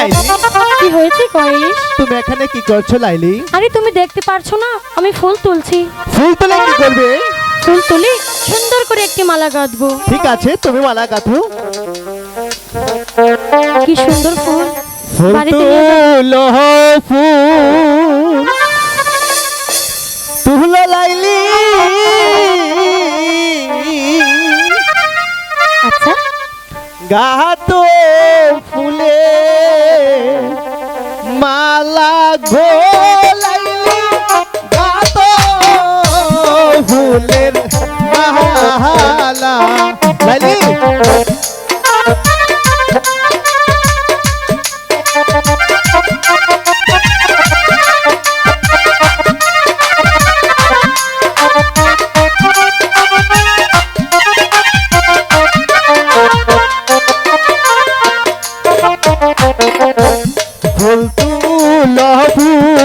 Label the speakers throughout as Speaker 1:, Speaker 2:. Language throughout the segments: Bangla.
Speaker 1: লাইলি?
Speaker 2: কি হয়েছে কয়েস
Speaker 1: তুমি এখানে কি করছ লাইলি?
Speaker 2: আরে তুমি দেখতে পারছ না আমি ফুল তুলছি।
Speaker 1: ফুল তোলা কি করবে?
Speaker 2: ফুল তুলে সুন্দর করে একটি মালা গাঁথবো।
Speaker 1: ঠিক আছে তুমি মালা গাঁথো।
Speaker 2: কি সুন্দর ফুল।
Speaker 1: ফুল। তুলো ফুল। তুলো লাইলি।
Speaker 2: আচ্ছা।
Speaker 1: গাতো ফুলে। মালা গো লাইলি গাতো ফুলের মালা লাইলি ফুল তুলো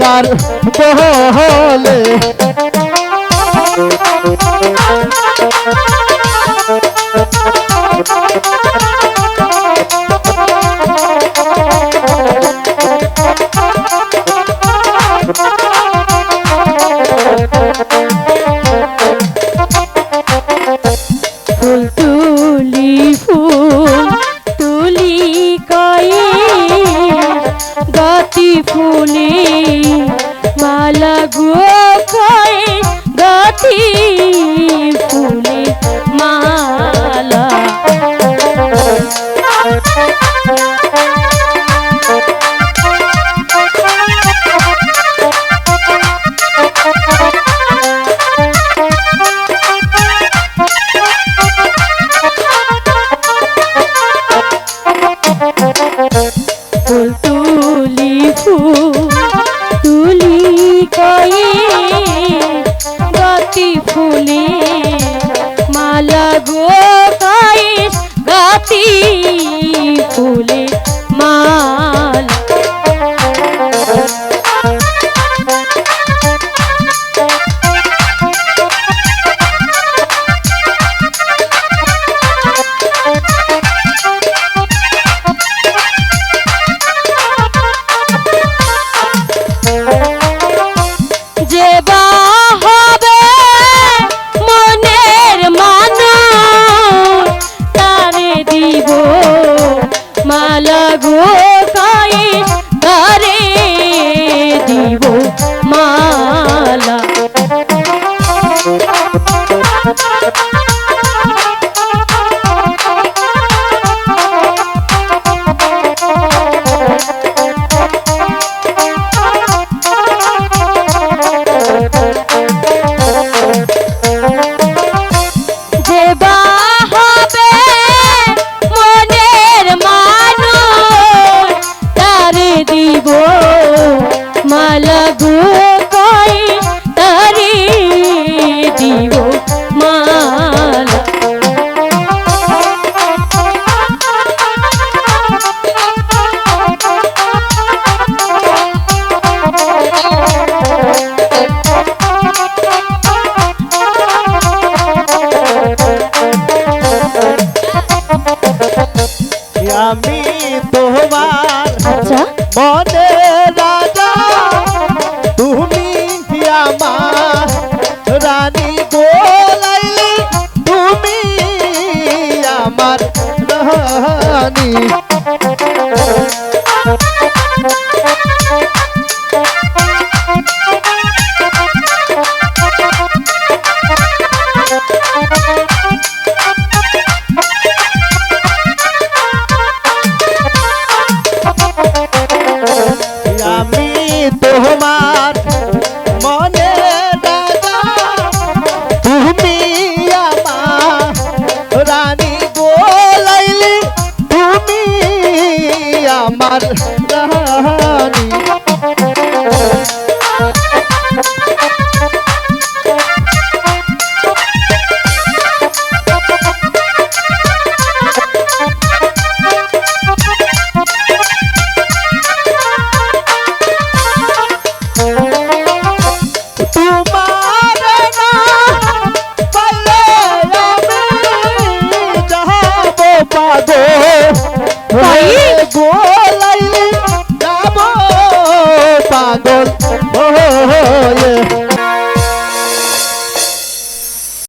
Speaker 1: কার গলে আমি তোমার আচ্ছা। মনে রাজা। তুমি আমার রানী গোলাইলি তুমি আমার রানী